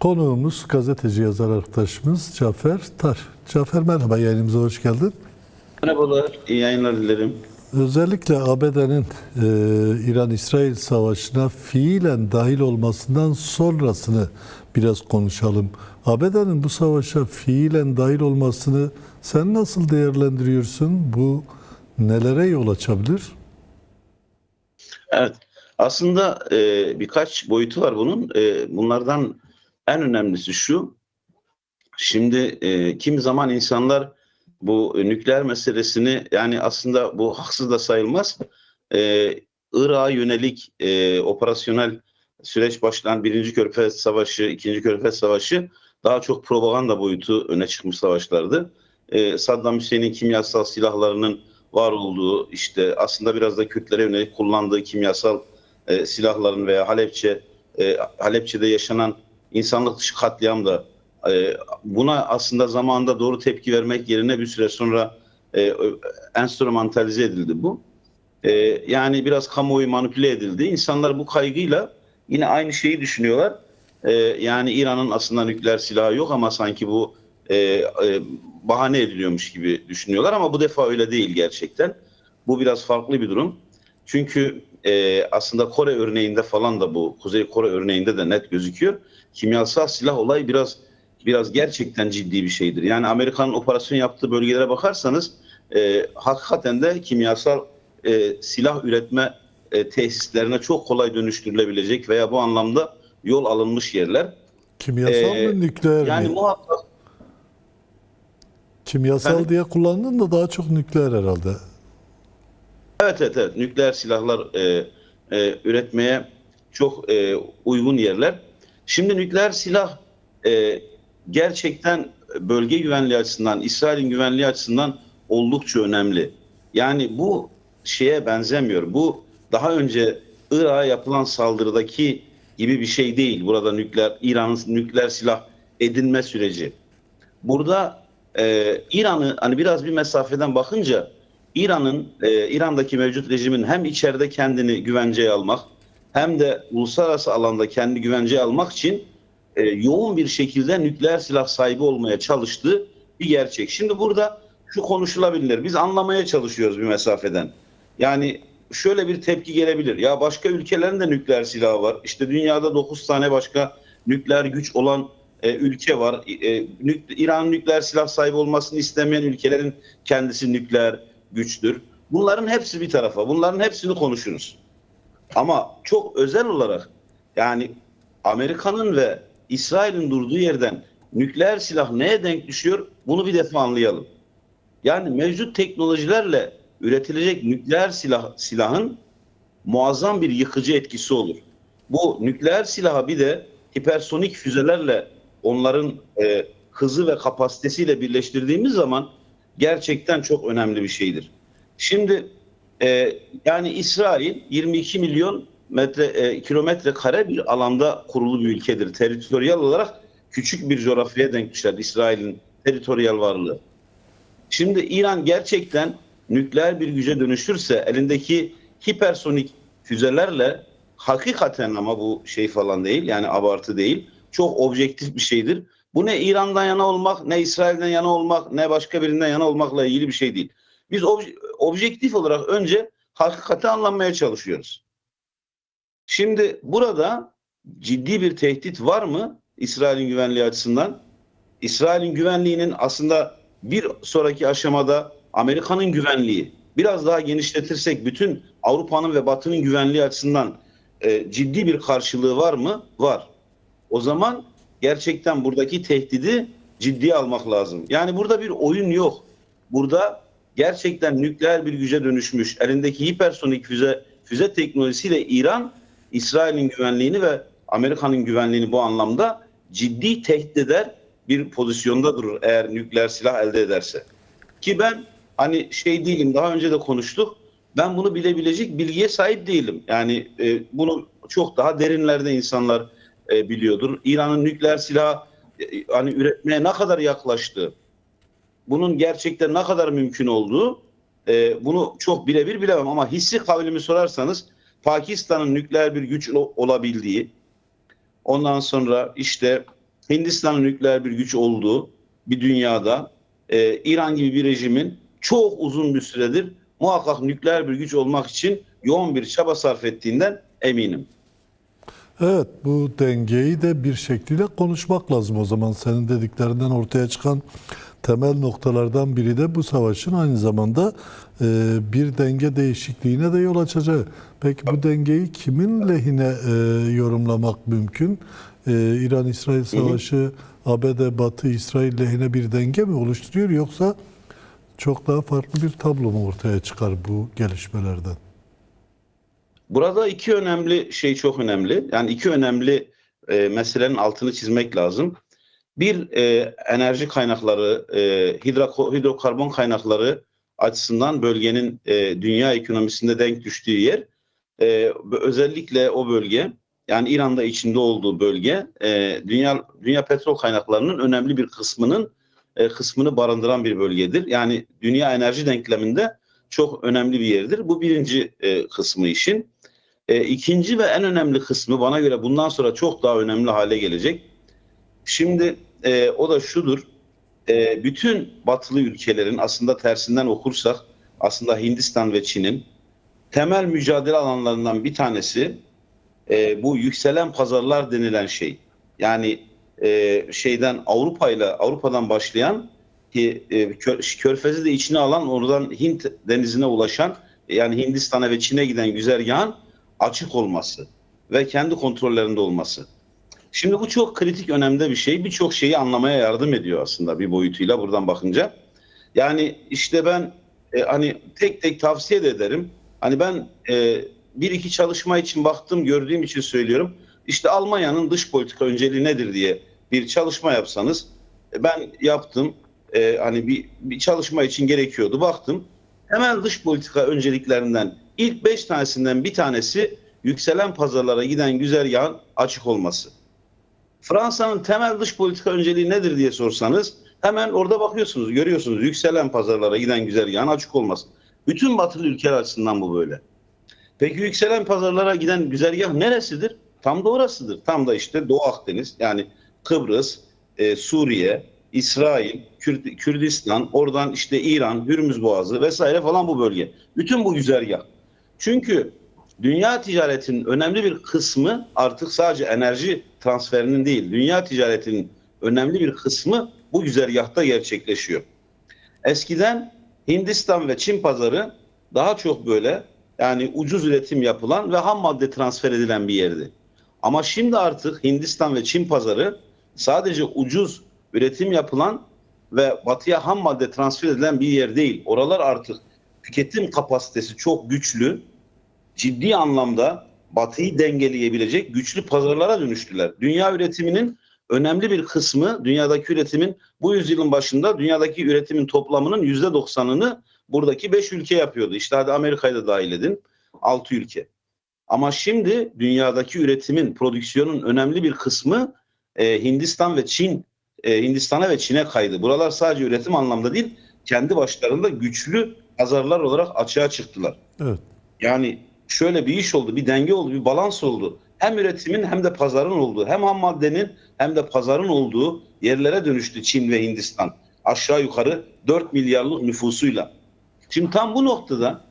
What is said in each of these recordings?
Konuğumuz gazeteci yazar arkadaşımız Cafer Tar. Cafer merhaba yayınımıza hoş geldin. Merhabalar, iyi yayınlar dilerim. Özellikle ABD'nin e, İran-İsrail savaşına fiilen dahil olmasından sonrasını biraz konuşalım. ABD'nin bu savaşa fiilen dahil olmasını sen nasıl değerlendiriyorsun? Bu nelere yol açabilir? Evet, aslında e, birkaç boyutu var bunun. E, bunlardan en önemlisi şu. Şimdi e, kimi zaman insanlar bu nükleer meselesini yani aslında bu haksız da sayılmaz. E, Irak'a yönelik e, operasyonel süreç başlayan birinci Körfez Savaşı, ikinci Körfez Savaşı daha çok propaganda boyutu öne çıkmış savaşlardı. E, Saddam Hüseyin'in kimyasal silahlarının var olduğu işte aslında biraz da Kürtlere yönelik kullandığı kimyasal e, silahların veya Halepçe e, Halepçe'de yaşanan insanlık dışı katliam da e, buna aslında zamanında doğru tepki vermek yerine bir süre sonra e, enstrümantalize edildi bu. E, yani biraz kamuoyu manipüle edildi. İnsanlar bu kaygıyla yine aynı şeyi düşünüyorlar. Yani İran'ın aslında nükleer silahı yok ama sanki bu bahane ediliyormuş gibi düşünüyorlar ama bu defa öyle değil gerçekten. Bu biraz farklı bir durum. Çünkü aslında Kore örneğinde falan da bu Kuzey Kore örneğinde de net gözüküyor. Kimyasal silah olayı biraz biraz gerçekten ciddi bir şeydir. Yani Amerika'nın operasyon yaptığı bölgelere bakarsanız e, hakikaten de kimyasal e, silah üretme e, tesislerine çok kolay dönüştürülebilecek veya bu anlamda yol alınmış yerler. Kimyasal Ee, mı nükleer Yani mi? muhakkak Kimyasal Efendim? diye kullandın da daha çok nükleer herhalde. Evet evet evet nükleer silahlar e, e, üretmeye çok e, uygun yerler. Şimdi nükleer silah e, gerçekten bölge güvenliği açısından, İsrail'in güvenliği açısından oldukça önemli. Yani bu şeye benzemiyor. Bu daha önce Irak'a yapılan saldırıdaki gibi bir şey değil. Burada nükleer İran'ın nükleer silah edinme süreci. Burada e, İran'ı hani biraz bir mesafeden bakınca İran'ın e, İran'daki mevcut rejimin hem içeride kendini güvenceye almak hem de uluslararası alanda kendi güvenceye almak için e, yoğun bir şekilde nükleer silah sahibi olmaya çalıştığı bir gerçek. Şimdi burada şu konuşulabilir. Biz anlamaya çalışıyoruz bir mesafeden. Yani şöyle bir tepki gelebilir. Ya başka ülkelerin de nükleer silahı var. İşte dünyada 9 tane başka nükleer güç olan e, ülke var. E, nük- İran'ın nükleer silah sahibi olmasını istemeyen ülkelerin kendisi nükleer güçtür. Bunların hepsi bir tarafa. Bunların hepsini konuşuruz. Ama çok özel olarak yani Amerika'nın ve İsrail'in durduğu yerden nükleer silah neye denk düşüyor? Bunu bir defa anlayalım. Yani mevcut teknolojilerle üretilecek nükleer silah silahın muazzam bir yıkıcı etkisi olur. Bu nükleer silahı bir de hipersonik füzelerle onların e, hızı ve kapasitesiyle birleştirdiğimiz zaman gerçekten çok önemli bir şeydir. Şimdi e, yani İsrail 22 milyon metre e, kilometre kare bir alanda kurulu bir ülkedir. Teritoryal olarak küçük bir coğrafyaya denk düşer İsrail'in teritoryal varlığı. Şimdi İran gerçekten nükleer bir güce dönüşürse elindeki hipersonik füzelerle hakikaten ama bu şey falan değil yani abartı değil çok objektif bir şeydir. Bu ne İran'dan yana olmak ne İsrail'den yana olmak ne başka birinden yana olmakla ilgili bir şey değil. Biz obje- objektif olarak önce hakikati anlamaya çalışıyoruz. Şimdi burada ciddi bir tehdit var mı İsrail'in güvenliği açısından? İsrail'in güvenliğinin aslında bir sonraki aşamada Amerika'nın güvenliği biraz daha genişletirsek bütün Avrupa'nın ve Batı'nın güvenliği açısından e, ciddi bir karşılığı var mı? Var. O zaman gerçekten buradaki tehdidi ciddiye almak lazım. Yani burada bir oyun yok. Burada gerçekten nükleer bir güce dönüşmüş elindeki hipersonik füze füze teknolojisiyle İran İsrail'in güvenliğini ve Amerika'nın güvenliğini bu anlamda ciddi tehdit eder bir pozisyonda durur eğer nükleer silah elde ederse. Ki ben hani şey değilim daha önce de konuştuk. Ben bunu bilebilecek bilgiye sahip değilim. Yani e, bunu çok daha derinlerde insanlar e, biliyordur. İran'ın nükleer silah e, hani üretmeye ne kadar yaklaştı? Bunun gerçekten ne kadar mümkün olduğu e, bunu çok birebir bilemem ama hissi kavlimi sorarsanız Pakistan'ın nükleer bir güç ol- olabildiği ondan sonra işte Hindistan'ın nükleer bir güç olduğu bir dünyada e, İran gibi bir rejimin çok uzun bir süredir muhakkak nükleer bir güç olmak için yoğun bir çaba sarf ettiğinden eminim. Evet bu dengeyi de bir şekilde konuşmak lazım o zaman. Senin dediklerinden ortaya çıkan temel noktalardan biri de bu savaşın aynı zamanda e, bir denge değişikliğine de yol açacağı. Peki bu dengeyi kimin lehine e, yorumlamak mümkün? E, İran-İsrail savaşı ABD, Batı, İsrail lehine bir denge mi oluşturuyor yoksa çok daha farklı bir tablo mu ortaya çıkar bu gelişmelerden? Burada iki önemli şey çok önemli. Yani iki önemli e, meselenin altını çizmek lazım. Bir e, enerji kaynakları, e, hidro, hidrokarbon kaynakları açısından bölgenin e, dünya ekonomisinde denk düştüğü yer. E, özellikle o bölge, yani İran'da içinde olduğu bölge, e, dünya dünya petrol kaynaklarının önemli bir kısmının e, kısmını barındıran bir bölgedir. Yani dünya enerji denkleminde çok önemli bir yerdir. Bu birinci e, kısmı işin. E, ikinci ve en önemli kısmı bana göre bundan sonra çok daha önemli hale gelecek. Şimdi e, o da şudur. E, bütün batılı ülkelerin aslında tersinden okursak aslında Hindistan ve Çin'in temel mücadele alanlarından bir tanesi e, bu yükselen pazarlar denilen şey. Yani e, şeyden Avrupa ile Avrupa'dan başlayan ki e, Kör- Körfez'i de içine alan oradan Hint denizine ulaşan yani Hindistan'a ve Çin'e giden güzergahın açık olması ve kendi kontrollerinde olması. Şimdi bu çok kritik önemde bir şey. Birçok şeyi anlamaya yardım ediyor aslında bir boyutuyla buradan bakınca. Yani işte ben e, hani tek tek tavsiye de ederim. Hani ben e, bir iki çalışma için baktım gördüğüm için söylüyorum. İşte Almanya'nın dış politika önceliği nedir diye bir çalışma yapsanız e, ben yaptım. E, hani bir, bir çalışma için gerekiyordu. Baktım. Hemen dış politika önceliklerinden ilk beş tanesinden bir tanesi yükselen pazarlara giden güzergahın açık olması. Fransa'nın temel dış politika önceliği nedir diye sorsanız hemen orada bakıyorsunuz, görüyorsunuz yükselen pazarlara giden güzergahın açık olması. Bütün batılı ülkeler açısından bu böyle. Peki yükselen pazarlara giden güzergah neresidir? Tam da orasıdır. Tam da işte Doğu Akdeniz yani Kıbrıs, e, Suriye, İsrail, Kürt- Kürdistan, oradan işte İran, Hürmüz Boğazı vesaire falan bu bölge. Bütün bu güzergah. Çünkü dünya ticaretinin önemli bir kısmı artık sadece enerji transferinin değil, dünya ticaretinin önemli bir kısmı bu güzergahta gerçekleşiyor. Eskiden Hindistan ve Çin pazarı daha çok böyle yani ucuz üretim yapılan ve ham madde transfer edilen bir yerdi. Ama şimdi artık Hindistan ve Çin pazarı sadece ucuz üretim yapılan ve batıya ham madde transfer edilen bir yer değil. Oralar artık tüketim kapasitesi çok güçlü, ciddi anlamda batıyı dengeleyebilecek güçlü pazarlara dönüştüler. Dünya üretiminin önemli bir kısmı, dünyadaki üretimin bu yüzyılın başında dünyadaki üretimin toplamının yüzde doksanını buradaki beş ülke yapıyordu. İşte hadi Amerika'yı da dahil edin, altı ülke. Ama şimdi dünyadaki üretimin, prodüksiyonun önemli bir kısmı e, Hindistan ve Çin, e, Hindistan'a ve Çin'e kaydı. Buralar sadece üretim anlamda değil, kendi başlarında güçlü pazarlar olarak açığa çıktılar. Evet. Yani şöyle bir iş oldu, bir denge oldu, bir balans oldu. Hem üretimin hem de pazarın olduğu, hem ham maddenin hem de pazarın olduğu yerlere dönüştü Çin ve Hindistan. Aşağı yukarı 4 milyarlık nüfusuyla. Şimdi tam bu noktada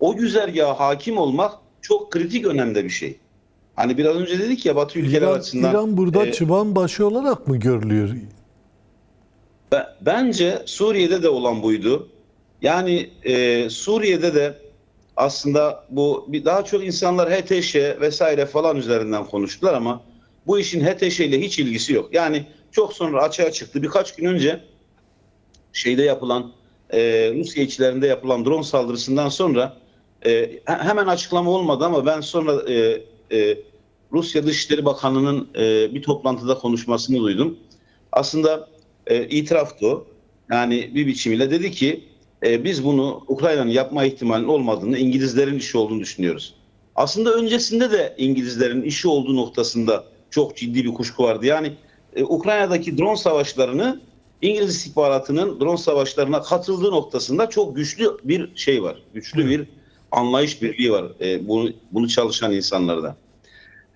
o güzergaha hakim olmak çok kritik önemde bir şey. Hani biraz önce dedik ya Batı ülkeler İran, açısından. İran burada e, çıban başı olarak mı görülüyor? Be- Bence Suriye'de de olan buydu. Yani e, Suriye'de de aslında bu daha çok insanlar HTŞ vesaire falan üzerinden konuştular ama bu işin HTŞ ile hiç ilgisi yok. Yani çok sonra açığa çıktı. Birkaç gün önce şeyde yapılan e, Rusya içlerinde yapılan drone saldırısından sonra e, he- hemen açıklama olmadı ama ben sonra e, e, Rusya Dışişleri Bakanı'nın e, bir toplantıda konuşmasını duydum. Aslında e, itiraftı o. Yani bir biçimiyle dedi ki e, biz bunu Ukrayna'nın yapma ihtimalinin olmadığını, İngilizlerin işi olduğunu düşünüyoruz. Aslında öncesinde de İngilizlerin işi olduğu noktasında çok ciddi bir kuşku vardı. Yani e, Ukrayna'daki drone savaşlarını İngiliz istihbaratının drone savaşlarına katıldığı noktasında çok güçlü bir şey var. Güçlü bir anlayış birliği var e, bunu, bunu çalışan insanlarda.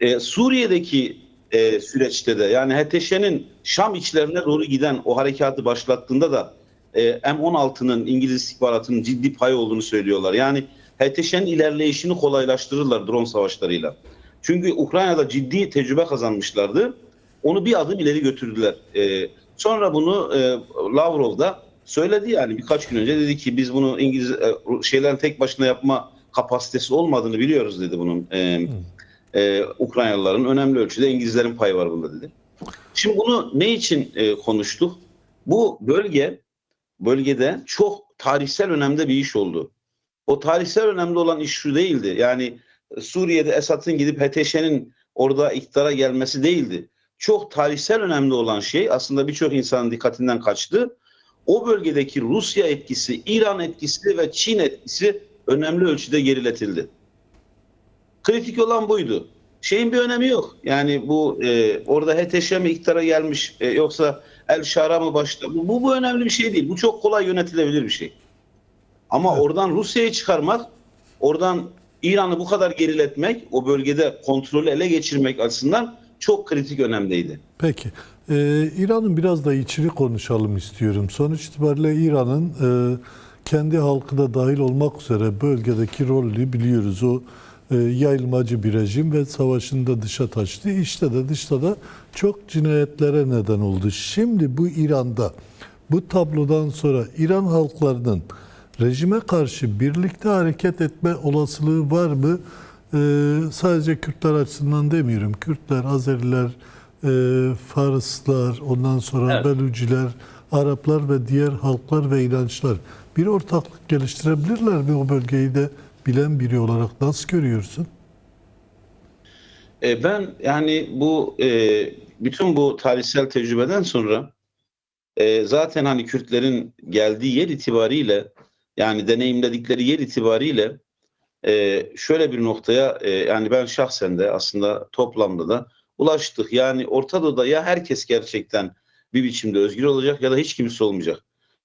E, Suriye'deki e, süreçte de. Yani HTŞ'nin Şam içlerine doğru giden o harekatı başlattığında da e, M16'nın İngiliz istihbaratının ciddi payı olduğunu söylüyorlar. Yani HTŞ'nin ilerleyişini kolaylaştırırlar drone savaşlarıyla. Çünkü Ukrayna'da ciddi tecrübe kazanmışlardı. Onu bir adım ileri götürdüler. E, sonra bunu e, Lavrov da söyledi yani birkaç gün önce dedi ki biz bunu İngiliz e, şeylerin tek başına yapma kapasitesi olmadığını biliyoruz dedi bunun. E, e, Ukraynalıların önemli ölçüde İngilizlerin payı var bunda dedi. Şimdi bunu ne için e, konuştuk? Bu bölge bölgede çok tarihsel önemde bir iş oldu. O tarihsel önemli olan iş şu değildi. Yani Suriye'de Esad'ın gidip HTŞ'nin orada iktidara gelmesi değildi. Çok tarihsel önemli olan şey aslında birçok insanın dikkatinden kaçtı. O bölgedeki Rusya etkisi, İran etkisi ve Çin etkisi önemli ölçüde geriletildi. Kritik olan buydu. Şeyin bir önemi yok. Yani bu e, orada HTŞ mi iktidara gelmiş e, yoksa El Şara mı başta? Bu, bu, bu önemli bir şey değil. Bu çok kolay yönetilebilir bir şey. Ama Evet. oradan Rusya'yı çıkarmak, oradan İran'ı bu kadar geriletmek, o bölgede kontrolü ele geçirmek açısından çok kritik önemdeydi. Peki. Ee, İran'ın biraz da içini konuşalım istiyorum. Sonuç itibariyle İran'ın e, kendi halkı da dahil olmak üzere bölgedeki rolünü biliyoruz. O yayılmacı bir rejim ve savaşını da dışa taşıdı. İşte de dışta da çok cinayetlere neden oldu. Şimdi bu İran'da bu tablodan sonra İran halklarının rejime karşı birlikte hareket etme olasılığı var mı? Ee, sadece Kürtler açısından demiyorum. Kürtler, Azeriler, e, Farslar, ondan sonra Evet. Beluciler, Araplar ve diğer halklar ve inançlar bir ortaklık geliştirebilirler mi o bölgeyi de bilen biri olarak nasıl görüyorsun? E, ben yani bu e, bütün bu tarihsel tecrübeden sonra e, zaten hani Kürtlerin geldiği yer itibariyle yani deneyimledikleri yer itibariyle şöyle bir noktaya yani ben şahsen de aslında toplamda da ulaştık. Yani Orta Doğu'da ya herkes gerçekten bir biçimde özgür olacak ya da hiç kimse olmayacak.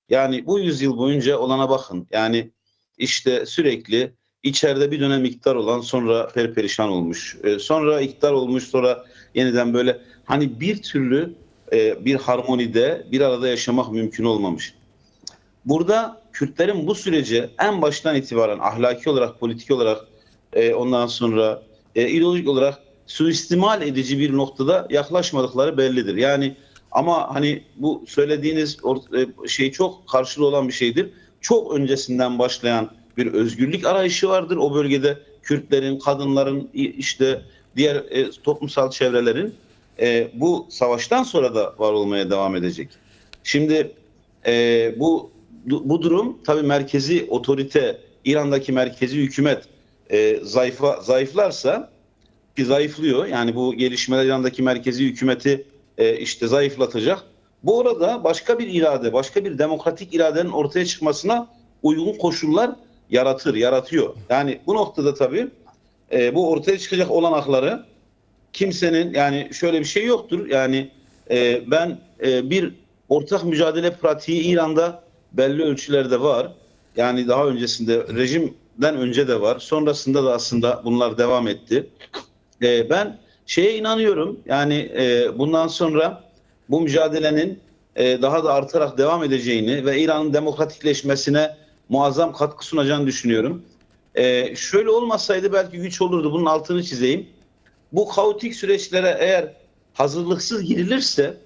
Yani bu yüzyıl boyunca olana bakın. Yani işte sürekli içeride bir dönem iktidar olan sonra perperişan olmuş. E, sonra iktidar olmuş sonra yeniden böyle hani bir türlü e, bir harmonide bir arada yaşamak mümkün olmamış. Burada Kürtlerin bu sürece en baştan itibaren ahlaki olarak, politik olarak e, ondan sonra e, ideolojik olarak suistimal edici bir noktada yaklaşmadıkları bellidir. Yani ama hani bu söylediğiniz e, şey çok karşılığı olan bir şeydir. Çok öncesinden başlayan bir özgürlük arayışı vardır o bölgede Kürtlerin, kadınların, işte diğer e, toplumsal çevrelerin e, bu savaştan sonra da var olmaya devam edecek. Şimdi e, bu bu durum tabii merkezi otorite, İran'daki merkezi hükümet e, zayıfa, zayıflarsa ki zayıflıyor. Yani bu gelişmeler İran'daki merkezi hükümeti e, işte zayıflatacak. Bu arada başka bir irade, başka bir demokratik iradenin ortaya çıkmasına uygun koşullar yaratır, yaratıyor. Yani bu noktada tabii e, bu ortaya çıkacak olanakları kimsenin yani şöyle bir şey yoktur. Yani e, ben e, bir ortak mücadele pratiği İran'da belli ölçülerde var. Yani daha öncesinde rejimden önce de var. Sonrasında da aslında bunlar devam etti. E, ben şeye inanıyorum. Yani e, bundan sonra bu mücadelenin e, daha da artarak devam edeceğini ve İran'ın demokratikleşmesine muazzam katkı sunacağını düşünüyorum. E, şöyle olmasaydı belki güç olurdu. Bunun altını çizeyim. Bu kaotik süreçlere eğer hazırlıksız girilirse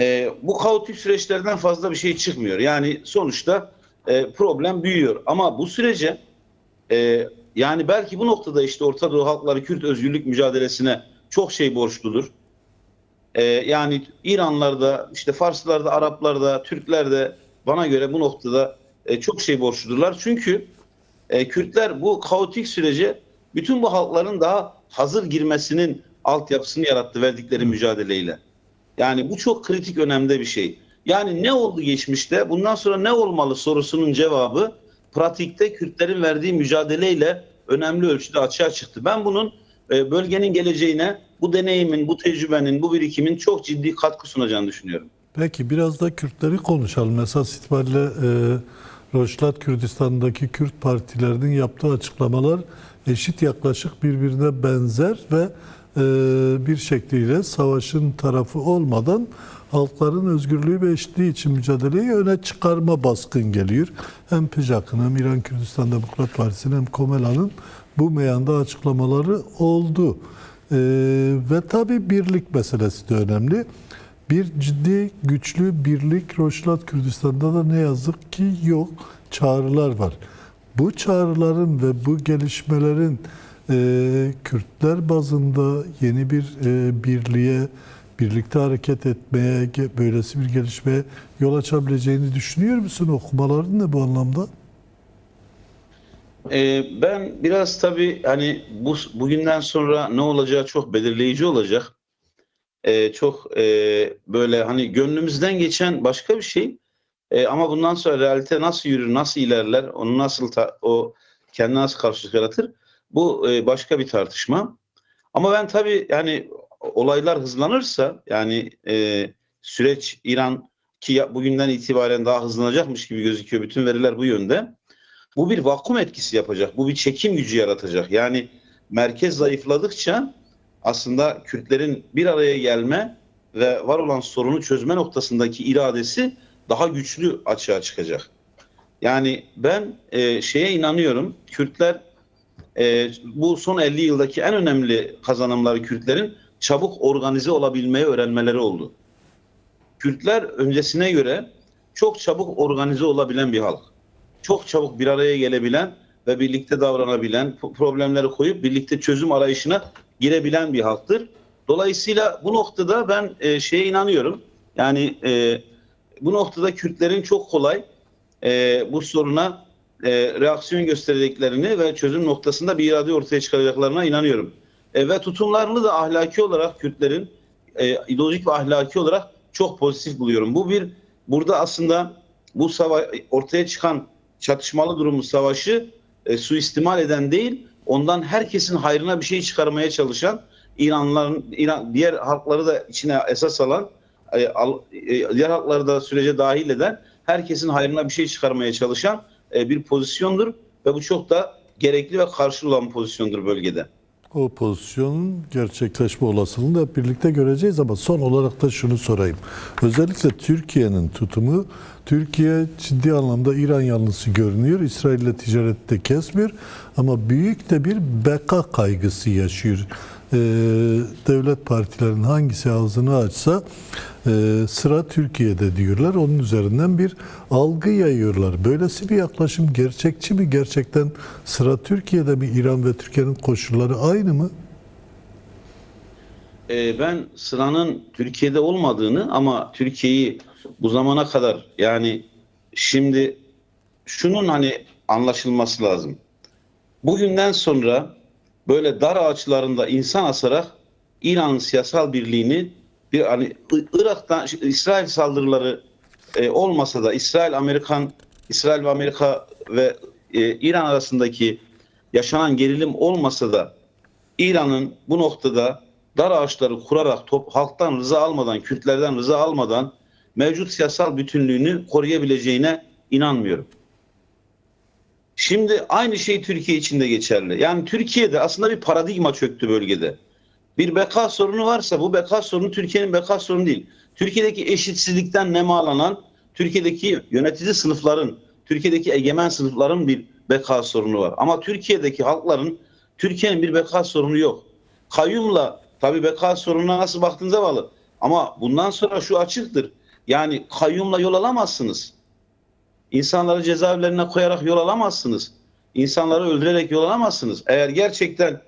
e, bu kaotik süreçlerden fazla bir şey çıkmıyor. Yani sonuçta e, problem büyüyor. Ama bu sürece e, yani belki bu noktada işte Orta Doğu halkları Kürt özgürlük mücadelesine çok şey borçludur. E, yani İranlarda, işte Farslarda, Araplarda, Türklerde bana göre bu noktada e, çok şey borçludurlar. Çünkü e, Kürtler bu kaotik sürece bütün bu halkların daha hazır girmesinin altyapısını yarattı verdikleri mücadeleyle. Yani bu çok kritik önemde bir şey. Yani ne oldu geçmişte? Bundan sonra ne olmalı sorusunun cevabı pratikte Kürtlerin verdiği mücadeleyle önemli ölçüde açığa çıktı. Ben bunun e, bölgenin geleceğine bu deneyimin, bu tecrübenin, bu birikimin çok ciddi katkı sunacağını düşünüyorum. Peki biraz da Kürtleri konuşalım. Esas itibariyle e, Rojlat Kürdistan'daki Kürt partilerinin yaptığı açıklamalar eşit yaklaşık birbirine benzer ve e, bir şekliyle savaşın tarafı olmadan halkların özgürlüğü ve eşitliği için mücadeleyi öne çıkarma baskın geliyor. Hem PJAK'ın hem İran Kürdistan Demokrat Partisi'nin hem Komela'nın bu meyanda açıklamaları oldu. E, ve tabii birlik meselesi de önemli. Bir ciddi, güçlü birlik Rojlat Kürdistan'da da ne yazık ki yok. Çağrılar var. Bu çağrıların ve bu gelişmelerin e, Kürtler bazında yeni bir e, birliğe, birlikte hareket etmeye, böylesi bir gelişmeye yol açabileceğini düşünüyor musun? Okumaların ne bu anlamda? Ee, ben biraz tabii hani bu bugünden sonra ne olacağı çok belirleyici olacak. Ee, çok e, böyle hani gönlümüzden geçen başka bir şey. E, ama bundan sonra realite nasıl yürür, nasıl ilerler, onu nasıl ta- o kendine nasıl karşılık yaratır? Bu e, başka bir tartışma. Ama ben tabii yani olaylar hızlanırsa yani e, süreç İran ki bugünden itibaren daha hızlanacakmış gibi gözüküyor. Bütün veriler bu yönde. Bu bir vakum etkisi yapacak. Bu bir çekim gücü yaratacak. Yani merkez zayıfladıkça aslında Kürtlerin bir araya gelme ve var olan sorunu çözme noktasındaki iradesi daha güçlü açığa çıkacak. Yani ben e, şeye inanıyorum. Kürtler e, bu son 50 yıldaki en önemli kazanımları Kürtlerin çabuk organize olabilmeyi öğrenmeleri oldu. Kürtler öncesine göre çok çabuk organize olabilen bir halk. Çok çabuk bir araya gelebilen ve birlikte davranabilen, pro- problemleri koyup birlikte çözüm arayışına girebilen bir halktır. Dolayısıyla bu noktada ben e, şeye inanıyorum. Yani e, bu noktada Kürtlerin çok kolay e, bu soruna e, reaksiyon göstereceklerini ve çözüm noktasında bir irade ortaya çıkaracaklarına inanıyorum. E, ve tutumlarını da ahlaki olarak Kürtlerin e, ideolojik ve ahlaki olarak çok pozitif buluyorum. Bu bir burada aslında bu sava ortaya çıkan çatışmalı durumu savaşı e, suistimal eden değil, ondan herkesin hayrına bir şey çıkarmaya çalışan İranlıların İran diğer halkları da içine esas alan e, al- e, diğer halkları da sürece dahil eden herkesin hayrına bir şey çıkarmaya çalışan e, bir pozisyondur ve bu çok da gerekli ve bir pozisyondur bölgede. O pozisyonun gerçekleşme olasılığını da birlikte göreceğiz ama son olarak da şunu sorayım. Özellikle Türkiye'nin tutumu, Türkiye ciddi anlamda İran yanlısı görünüyor. İsrail ile ticarette kesmiyor ama büyük de bir beka kaygısı yaşıyor. Ee, devlet partilerinin hangisi ağzını açsa e, sıra Türkiye'de diyorlar. Onun üzerinden bir algı yayıyorlar. Böylesi bir yaklaşım gerçekçi mi? Gerçekten sıra Türkiye'de mi? İran ve Türkiye'nin koşulları aynı mı? E, ben sıranın Türkiye'de olmadığını ama Türkiye'yi bu zamana kadar yani şimdi şunun hani anlaşılması lazım. Bugünden sonra böyle dar ağaçlarında insan asarak İran'ın siyasal birliğini bir hani Irak'tan İsrail saldırıları e, olmasa da İsrail Amerikan İsrail ve Amerika ve e, İran arasındaki yaşanan gerilim olmasa da İran'ın bu noktada dar ağaçları kurarak top, halktan rıza almadan, Kürtlerden rıza almadan mevcut siyasal bütünlüğünü koruyabileceğine inanmıyorum. Şimdi aynı şey Türkiye için de geçerli. Yani Türkiye'de aslında bir paradigma çöktü bölgede. Bir beka sorunu varsa bu beka sorunu Türkiye'nin beka sorunu değil. Türkiye'deki eşitsizlikten nemalanan Türkiye'deki yönetici sınıfların, Türkiye'deki egemen sınıfların bir beka sorunu var. Ama Türkiye'deki halkların Türkiye'nin bir beka sorunu yok. Kayyumla tabii beka sorununa nasıl baktığınıza bağlı. Ama bundan sonra şu açıktır. Yani kayyumla yol alamazsınız. İnsanları cezaevlerine koyarak yol alamazsınız. İnsanları öldürerek yol alamazsınız. Eğer gerçekten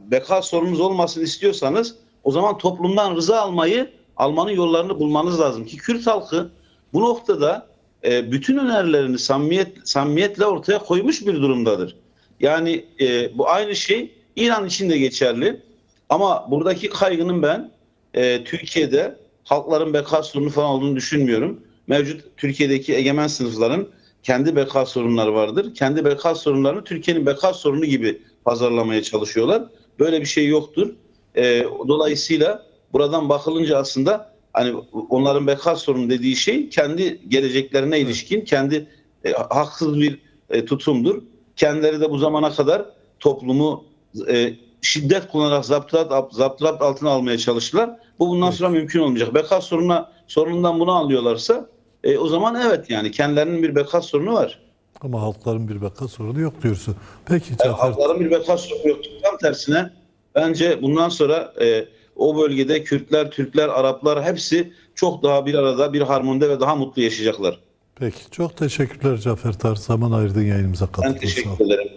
beka sorunuz olmasını istiyorsanız o zaman toplumdan rıza almayı, almanın yollarını bulmanız lazım. Ki Kürt halkı bu noktada e, bütün önerilerini samimiyet, samimiyetle ortaya koymuş bir durumdadır. Yani e, bu aynı şey İran için de geçerli. Ama buradaki kaygının ben e, Türkiye'de halkların beka sorunu falan olduğunu düşünmüyorum. Mevcut Türkiye'deki egemen sınıfların kendi beka sorunları vardır. Kendi beka sorunlarını Türkiye'nin beka sorunu gibi pazarlamaya çalışıyorlar. Böyle bir şey yoktur. E, dolayısıyla buradan bakılınca aslında hani onların beka sorunu dediği şey kendi geleceklerine ilişkin kendi e, haksız bir e, tutumdur. Kendileri de bu zamana kadar toplumu e, şiddet kullanarak zaptırat, zaptırat altına almaya çalıştılar. Bu bundan sonra mümkün olmayacak. Beka sorununa, sorunundan bunu anlıyorlarsa e, o zaman evet yani kendilerinin bir beka sorunu var. Ama halkların bir beka sorunu yok diyorsun. Peki Yani Cafer. halkların bir beka sorunu yok. Tam tersine bence bundan sonra e, o bölgede Kürtler, Türkler, Araplar hepsi çok daha bir arada, bir harmonide ve daha mutlu yaşayacaklar. Peki çok teşekkürler Cafer Tar. Zaman ayırdın yayınımıza katıldın. Ben teşekkür ederim.